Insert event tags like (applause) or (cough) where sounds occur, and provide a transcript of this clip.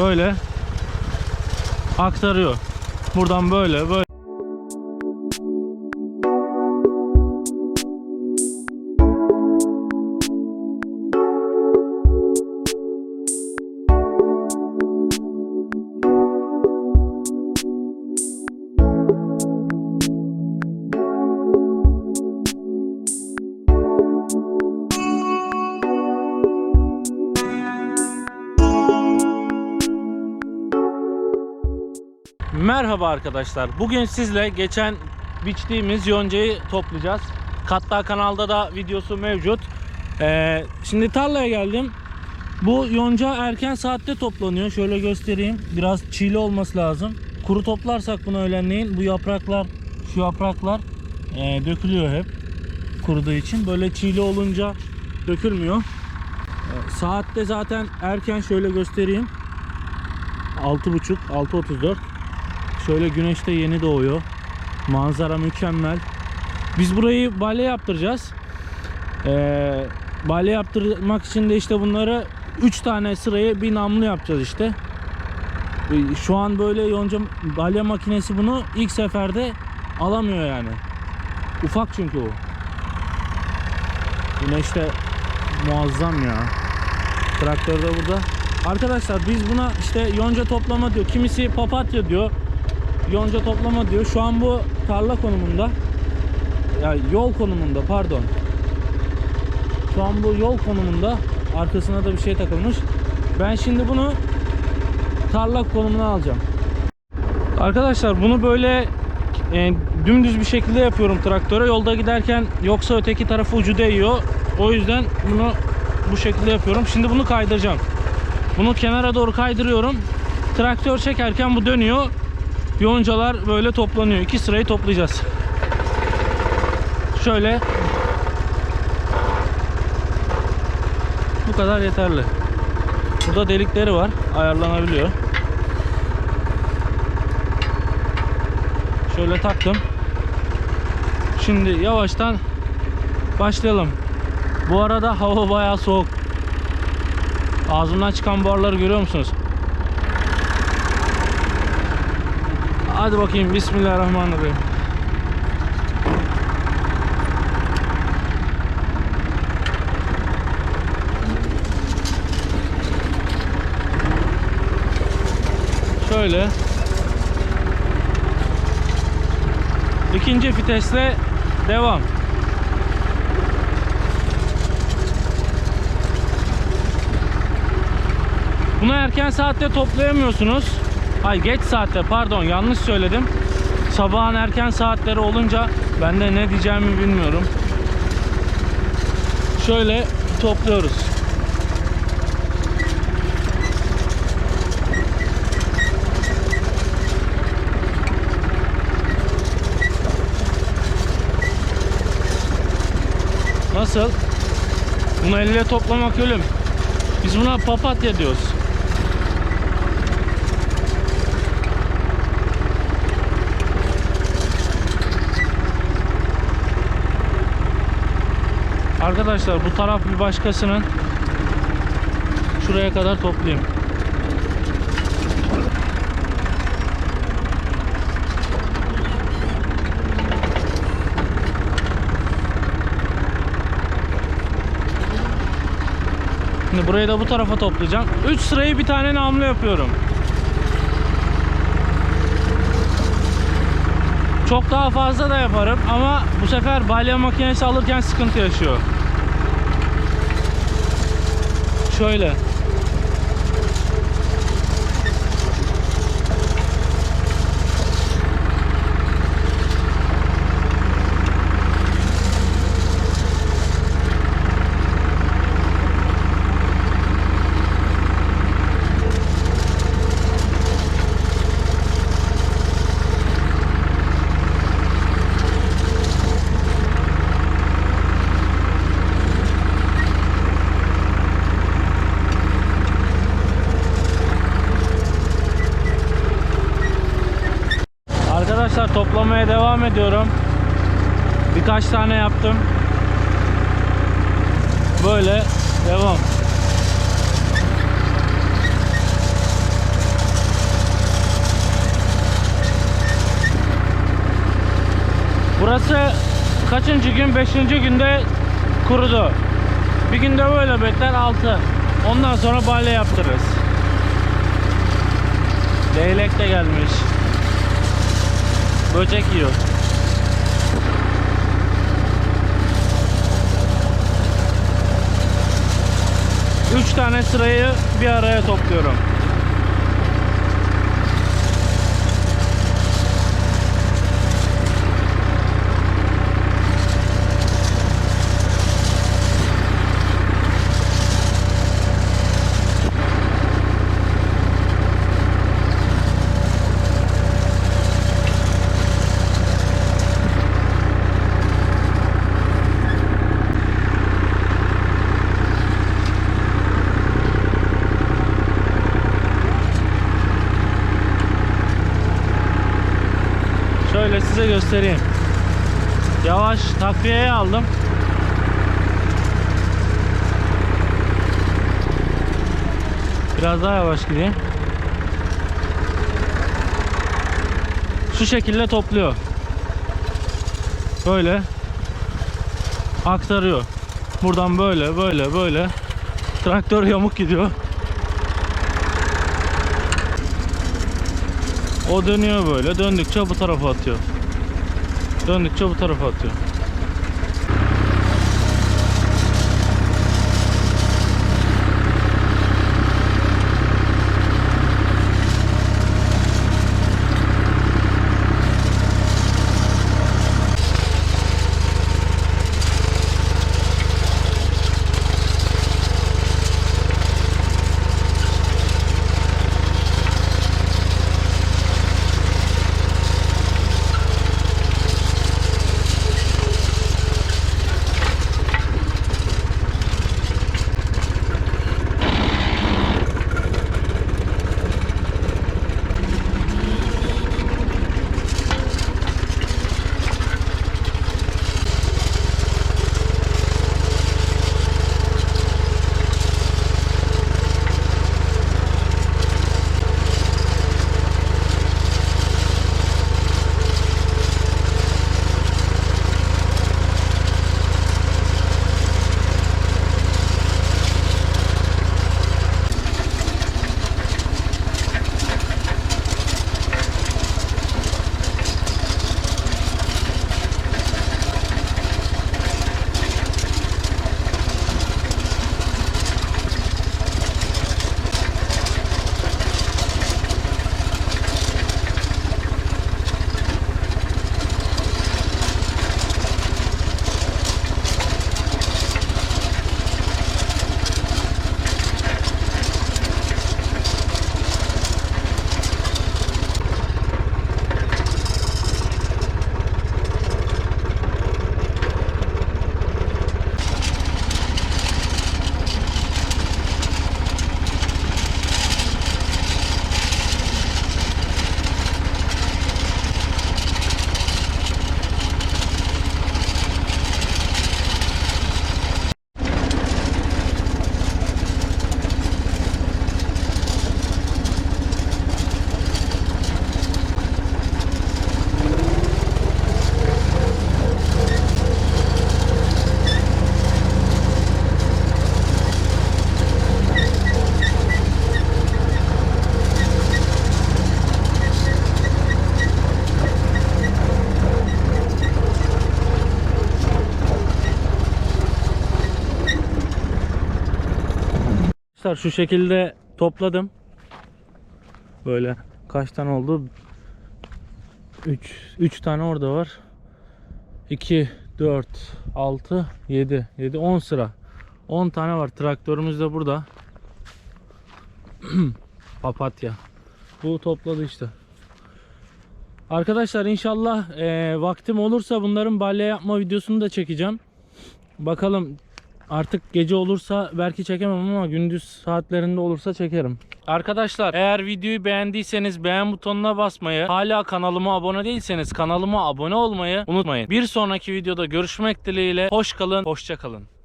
böyle aktarıyor. Buradan böyle böyle. Merhaba arkadaşlar. Bugün sizle geçen biçtiğimiz yoncayı toplayacağız. Katta kanalda da videosu mevcut. Ee, şimdi tarlaya geldim. Bu yonca erken saatte toplanıyor. Şöyle göstereyim. Biraz çiğli olması lazım. Kuru toplarsak bunu öğlenleyin bu yapraklar, şu yapraklar ee, dökülüyor hep kuruduğu için. Böyle çiğli olunca dökülmüyor. Ee, saatte zaten erken şöyle göstereyim. 6.30 6.34 Şöyle güneş de yeni doğuyor. Manzara mükemmel. Biz burayı balya yaptıracağız. Ee, balya yaptırmak için de işte bunları 3 tane sıraya bir namlu yapacağız işte. Ee, Şu an böyle yonca balya makinesi bunu ilk seferde alamıyor yani. Ufak çünkü o. Güneş de muazzam ya. Traktör de burada. Arkadaşlar biz buna işte yonca toplama diyor. Kimisi papatya diyor yonca toplama diyor. Şu an bu tarla konumunda. Ya yol konumunda pardon. Şu an bu yol konumunda. Arkasına da bir şey takılmış. Ben şimdi bunu tarla konumuna alacağım. Arkadaşlar bunu böyle e, dümdüz bir şekilde yapıyorum traktöre. Yolda giderken yoksa öteki tarafı ucu değiyor. O yüzden bunu bu şekilde yapıyorum. Şimdi bunu kaydıracağım. Bunu kenara doğru kaydırıyorum. Traktör çekerken bu dönüyor. Yoncalar böyle toplanıyor. İki sırayı toplayacağız. Şöyle. Bu kadar yeterli. Burada delikleri var. Ayarlanabiliyor. Şöyle taktım. Şimdi yavaştan başlayalım. Bu arada hava bayağı soğuk. Ağzımdan çıkan buharları görüyor musunuz? Hadi bakayım Bismillahirrahmanirrahim. Şöyle. İkinci vitesle devam. Bunu erken saatte toplayamıyorsunuz. Ay geç saatte pardon yanlış söyledim. Sabahın erken saatleri olunca ben de ne diyeceğimi bilmiyorum. Şöyle topluyoruz. Nasıl? Bunu elle toplamak ölüm. Biz buna papatya diyoruz. Arkadaşlar bu taraf bir başkasının şuraya kadar toplayayım. Şimdi burayı da bu tarafa toplayacağım. 3 sırayı bir tane namlu yapıyorum. Çok daha fazla da yaparım ama bu sefer balya makinesi alırken sıkıntı yaşıyor. Şöyle. devam ediyorum. Birkaç tane yaptım. Böyle devam. Burası kaçıncı gün? Beşinci günde kurudu. Bir günde böyle bekler altı. Ondan sonra balya yaptırırız. Leylek de gelmiş. Böcek yiyor. Üç tane sırayı bir araya topluyorum. Şöyle size göstereyim. Yavaş takviyeye aldım. Biraz daha yavaş gideyim. Şu şekilde topluyor. Böyle aktarıyor. Buradan böyle böyle böyle traktör yamuk gidiyor. O dönüyor böyle. Döndükçe bu tarafa atıyor. Döndükçe bu tarafa atıyor. Arkadaşlar şu şekilde topladım. Böyle kaç tane oldu? 3 3 tane orada var. 2 4 6 7 7 10 sıra. 10 tane var. Traktörümüz de burada. (clears throat) Papatya. Bu topladı işte. Arkadaşlar inşallah eee, vaktim olursa bunların balya yapma videosunu da çekeceğim. Bakalım Artık gece olursa belki çekemem ama gündüz saatlerinde olursa çekerim. Arkadaşlar eğer videoyu beğendiyseniz beğen butonuna basmayı, hala kanalıma abone değilseniz kanalıma abone olmayı unutmayın. Bir sonraki videoda görüşmek dileğiyle. Hoş kalın, hoşça kalın.